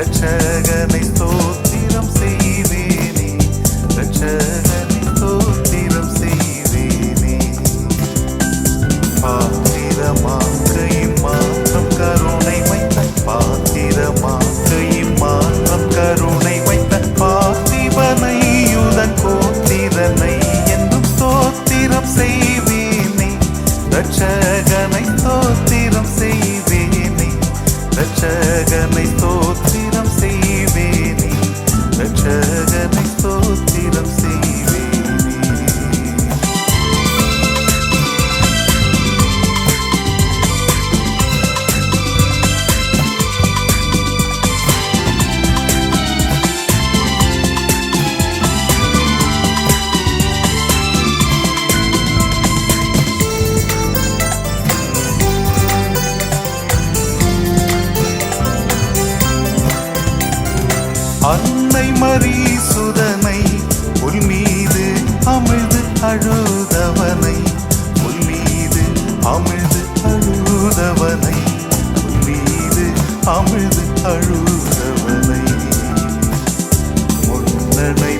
ரட்சகனை ஸ்தோத்திரம் செய்வேனே. ரட்சகனை ஸ்தோத்திரம் செய்வேனே. பாத்திரமாக இம்மாற்றம் கருணை வைத்த பாத்திரமாக இம்மாற்றம் கருணை வைத்த பார்த்திபனை யுதன் கோத்திரனை என்றும் ஸ்தோத்திரம் செய்வேனே. ரட்சகனை ஸ்தோத்திரம் செய்வேனே. ரட்சகனை மரீசுதனை புல் மீது அமிழ்து அழுதவனை புல் மீது அமிழ்து அழுதவனை புல் மீது அமிழ்து அழுதவனை. முன்னடை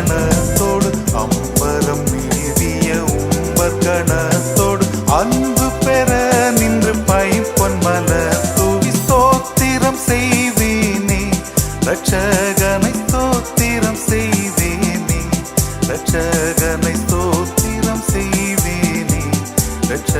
கணத்தோடு அம்பரம் நீதிய உம்பர் கணத்தோடு அன்பு பெற நின்று பைப்பொன் மல தூவி சோத்திரம் செய்வேனே ரட்சகனை சோத்திரம் செய்வேனே ரட்சகனை சோத்திரம் செய்வேனே ரட்ச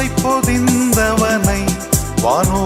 கந்தை பொதிந்தவனை வானோ